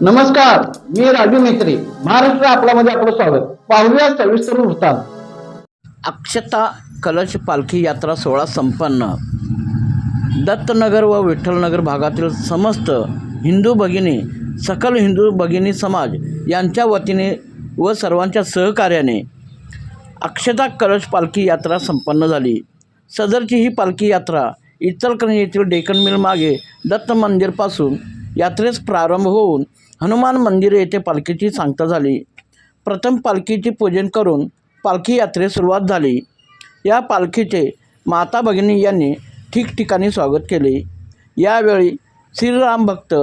नमस्कार मी राजू मेत्री. महाराष्ट्र आपल्यामध्ये आपलं स्वागत. पाहूया सविस्तर वृत्तांत. अक्षता कलश पालखी यात्रा सोहळा संपन्न. दत्तनगर व विठ्ठलनगर भागातील समस्त हिंदू भगिनी सकल हिंदू भगिनी समाज यांच्या वतीने व सर्वांच्या सहकार्याने अक्षता कलश पालखी यात्रा संपन्न झाली. सदरची ही पालखी यात्रा इचलकरंजी येथील डेकन मिल मागे दत्त मंदिरपासून यात्रेस प्रारंभ होऊन हनुमान मंदिर येथे पालखीची सांगता झाली. प्रथम पालखीचे पूजन करून पालखी यात्रेस सुरुवात झाली. या पालखीचे माता भगिनी यांनी ठिकठिकाणी स्वागत केले. यावेळी श्रीराम भक्त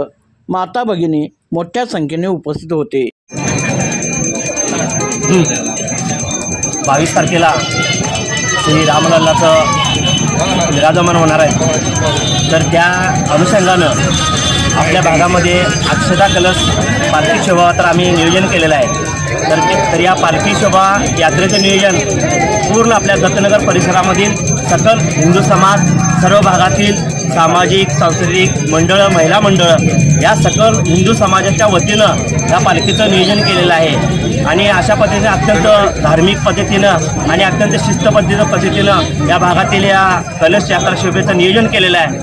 माता भगिनी मोठ्या संख्येने उपस्थित होते. बावीस तारखेला श्री रामलल्लाचं म्हणजे विराजमान होणार आहे. तर त्या अनुषंगानं आपल्या भागामध्ये अक्षता कलश पालखी शोभा तर आम्ही नियोजन केलेलं आहे. तर ते तर या पालखी शोभा यात्रेचं नियोजन पूर्ण आपल्या दत्तनगर परिसरामधील सकल हिंदू समाज सर्व भागातील सामाजिक सांस्कृतिक मंडळं महिला मंडळं या सकल हिंदू समाजाच्या वतीनं या पालखीचं नियोजन केलेलं आहे. आणि अशा पद्धतीने अत्यंत धार्मिक पद्धतीनं आणि अत्यंत शिस्तबद्ध पद्धतीनं या भागातील या कलश यात्रा शोभेचं नियोजन केलेलं आहे.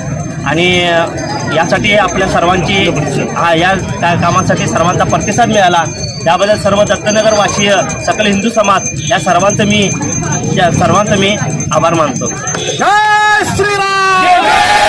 आणि यासाठी आपल्या सर्वांची हा या त्या कामासाठी सर्वांचा प्रतिसाद मिळाला. त्याबद्दल सर्व दत्तनगरवासीय सकल हिंदू समाज या सर्वांचं मी या सर्वांचं मी आभार मानतो. जय श्रीराम!